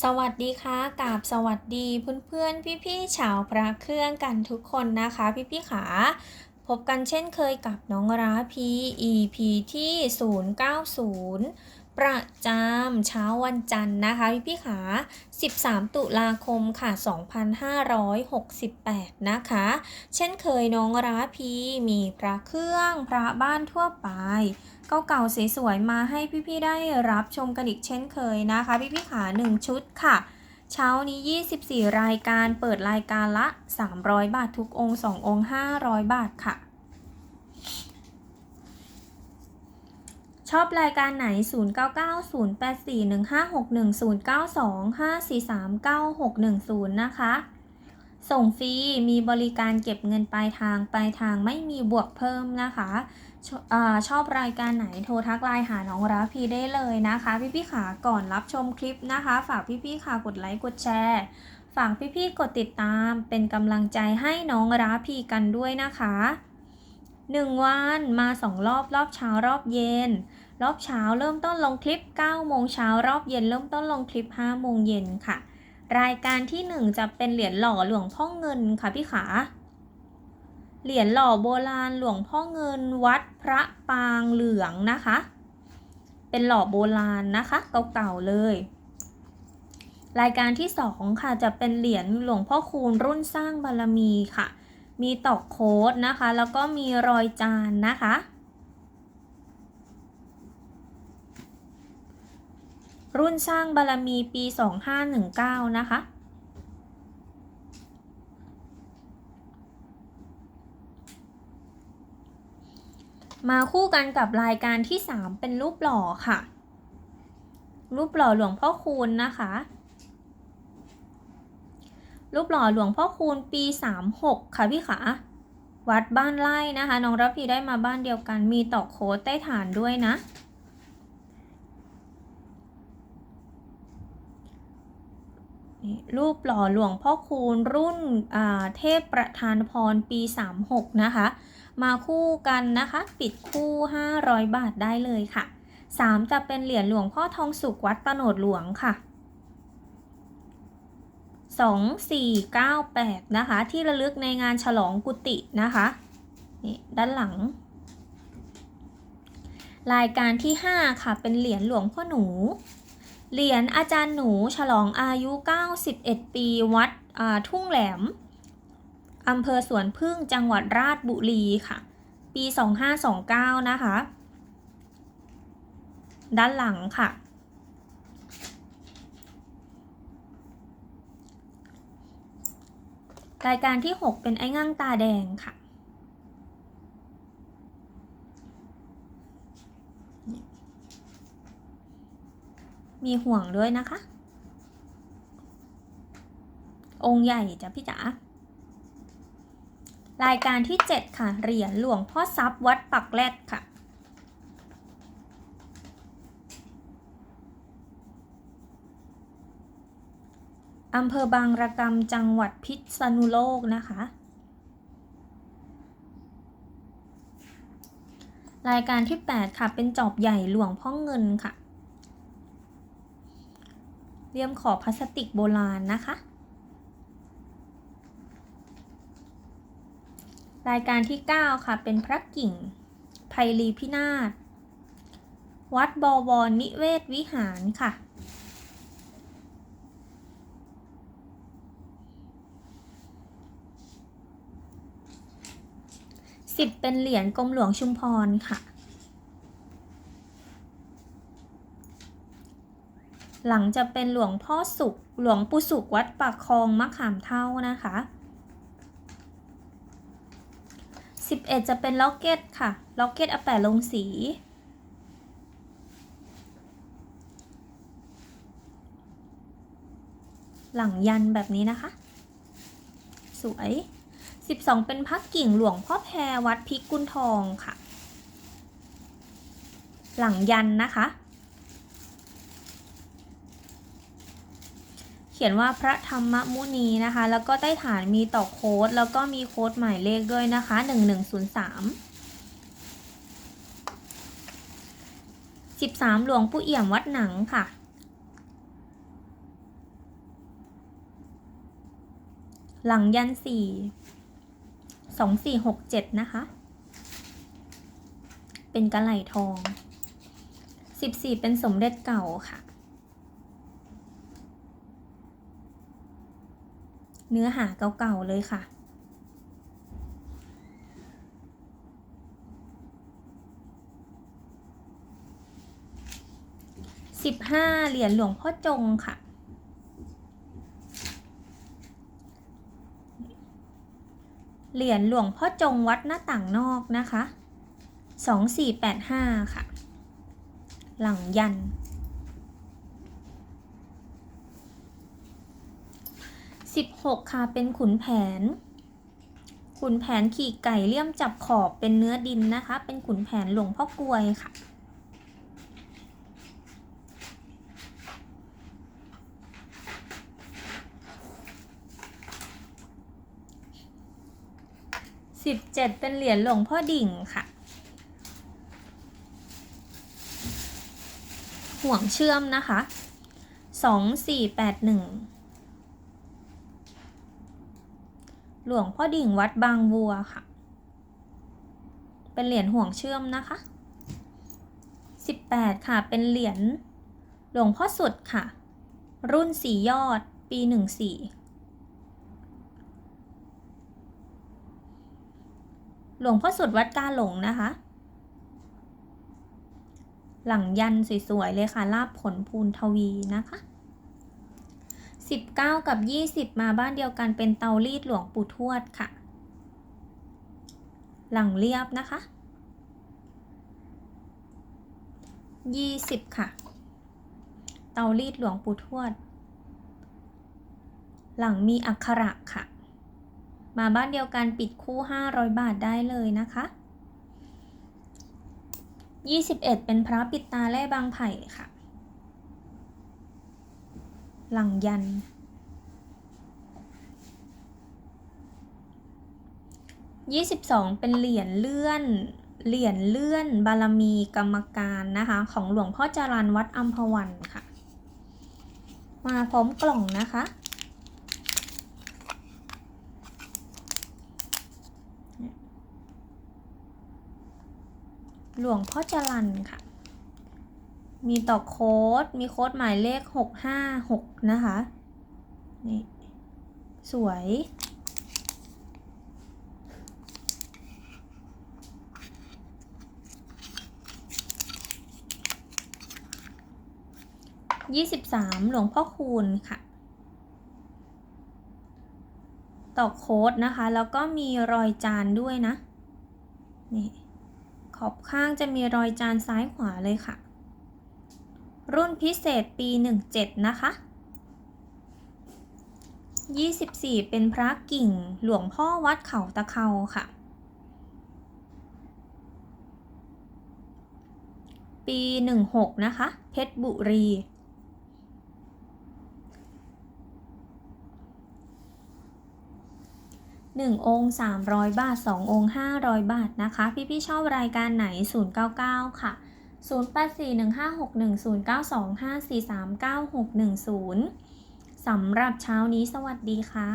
สวัสดีค่ะกาบสวัสดีเพื่อนๆ พี่ๆชาวพระเครื่องกันทุกคนนะคะ พี่ๆขาพบกันเช่นเคยกับน้องราพี EP ที่ 090 ประจำเช้าวันจันทร์นะคะ พี่ๆขา 13 ตุลาคมค่ะ 2568 นะคะ เช่นเคยน้องราพีมีพระเครื่องพระบ้านทั่วไป เก่าๆสวยๆมาให้พี่ๆได้รับชมกันอีกเช่นเคยนะคะ พี่ๆขา1ชุดค่ะ เช้านี้ 24 รายการเปิดรายการละ 300 บาททุกองค์ 2 องค์ 500 บาทค่ะ ชอบรายการไหน 09084156109254399610 นะคะ ส่งฟรีมีบริการเก็บเงินปลายทางปลายทางไม่มีบวกเพิ่มนะคะชอชอบรายการไหนโทรทักไลน์หาน้องราพีได้เลยนะคะ พี่ๆขาก่อนรับชมคลิปนะคะ ฝากพี่ๆขากดไลค์กดแชร์ฝากพี่ๆกดติดตามเป็นกำลังใจให้น้องราพีกันด้วยนะคะ1วันมา2รอบรอบเช้ารอบเย็น รอบเช้าเริ่มต้นลงคลิป9โมงเช้ารอบเย็นเริ่มต้นลงคลิป5โมงเย็นค่ะ รายการที่ 1 จะเป็นเหรียญหล่อหลวงพ่อเงินค่ะพี่ขา เหรียญหล่อโบราณหลวงพ่อเงินวัดพระปางเหลืองนะคะ เป็นหล่อโบราณนะคะเก่าๆเลย รายการที่ 2 ค่ะจะเป็นเหรียญหลวงพ่อคูณรุ่นสร้างบารมีค่ะ มีตอกโค้ดนะคะ แล้วก็มีรอยจานนะคะ รุ่นสร้างบารมีปี 2519 นะคะ มาคู่กันกับรายการที่ 3 เป็นรูปหล่อค่ะ รูปหล่อหลวงพ่อคูณนะคะ รูปหล่อหลวงพ่อคูณปี 36 ค่ะพี่ขาวัดบ้านไร่นะคะ น้องรับพีได้มาบ้านเดียวกันมีตอกโค้ดใต้ฐานด้วยนะ รูปหล่อหลวงพ่อคูณรุ่นเทพประธานพรปี 36 นะคะ มาคู่กันนะคะ ปิดคู่ 500 บาทได้เลยค่ะ 3 จะเป็นเหรียญหลวงพ่อทองสุขวัดตโนดหลวงค่ะ2498 นะคะ ที่ระลึกในงานฉลองกุฏินะคะนี่ด้านหลัง รายการที่ 5 ค่ะ เป็นเหรียญหลวงพ่อหนู เหรียญอาจารย์หนูฉลองอายุ 91 ปีวัดทุ่งแหลมอำเภอสวนพึ่งจังหวัดราชบุรีค่ะ ปี 2529 นะคะ ด้านหลังค่ะ รายการที่ 6 เป็นไอ้งั่งตาแดงค่ะ มีห่วงด้วยนะคะ องค์ใหญ่จ้ะพี่จ๋ารายการที่ 7 ค่ะ เหรียญหลวงพ่อทรัพย์วัดปักแรดค่ะ อำเภอบางระกำจังหวัดพิษณุโลกนะคะ รายการที่ 8 ค่ะ เป็นจอบใหญ่หลวงพ่อเงินค่ะ เรียมขอบพลาสติกโบราณนะคะ รายการที่ 9 ค่ะ เป็นพระกิ่งไพลีพินาศวัดบวรนิเวศวิหารค่ะสิบเป็นเหรียญกรมหลวงชุมพรค่ะ หลังจะเป็นหลวงพ่อสุข หลวงปู่สุขวัดปากคลองมะขามเท่านะคะ 11 จะเป็นล็อกเก็ตค่ะ ล็อกเก็ตอาแปะลงสี หลังยันแบบนี้นะคะ สวย 12 เป็นพักกิ่งหลวงพ่อแพรวัดพิกุลทองค่ะ หลังยันนะคะ ขียนว่าพระธรรมมุนีนะคะ แล้วก็ใต้ฐานมีต่อโค้ด แล้วก็มีโค้ดหมายเลขด้วยนะคะ 1103 13 หลวงปู่เอี่ยมวัดหนังค่ะ หลังยันสี่สองสี่หกเจ็ดนะคะ เป็นกระไหลทอง 14 เป็นสมเด็จเก่าค่ะ เนื้อหาเก่าๆเลยค่ะ สิบห้าเหรียญหลวงพ่อจงค่ะ เหรียญหลวงพ่อจงวัดหน้าต่างนอกนะคะสองสี่แปดห้าค่ะ หลังยัน สิบหกค่ะเป็นขุนแผน ขุนแผนขี่ไก่เลี่ยมจับขอบเป็นเนื้อดินนะคะ เป็นขุนแผนหลวงพ่อกลวยค่ะสิบเจ็ดเป็นเหรียญหลวงพ่อดิ่งค่ะ ห่วงเชื่อมนะคะสองสี่แปดหนึ่ง หลวงพ่อดิ่งวัดบางบัวค่ะ เป็นเหรียญห่วงเชื่อมนะคะสิบแปดค่ะ เป็นเหรียญหลวงพ่อสุดค่ะ รุ่นสียอด ปีหนึ่งสี่หลวงพ่อสุดวัดกาหลงนะคะ หลังยันสวยๆเลยค่ะ ลาบผลภูนทวีนะคะ 19 กับ 20 มาบ้านเดียวกันเป็นเตารีดหลวงปู่ทวดค่ะ หลังเรียบนะคะ 20 ค่ะ เตารีดหลวงปู่ทวด หลังมีอักขระค่ะ มาบ้านเดียวกันปิดคู่ 500 บาทได้เลยนะคะ 21 เป็นพระปิดตาแร่บางไผ่ค่ะ หลังยัน22เป็นเหรียญเลื่อน เหรียญเลื่อนบารมีกรรมการนะคะ ของหลวงพ่อจารันวัดอัมพวันค่ะ มาพร้อมกล่องนะคะหลวงพ่อจรันค่ะ มีต่อโค้ด มีโค้ดหมายเลข 656 นะคะ นี่ สวย23หลวงพ่อคูณค่ะ ต่อโค้ดนะคะ แล้วก็มีรอยจานด้วยนะ นี่ ขอบข้างจะมีรอยจานซ้ายขวาเลยค่ะ รุ่นพิเศษปี 17 นะคะ 24 เป็นพระกิ่งหลวงพ่อวัดเขาตะเขาค่ะ ปี 16 นะคะ เพชรบุรี 1 องค์ 300 บาท 2 องค์ 500 บาทนะคะ พี่ ๆ ชอบรายการไหน 099 ค่ะ 084156109254396110 สำหรับเช้านี้สวัสดีค่ะ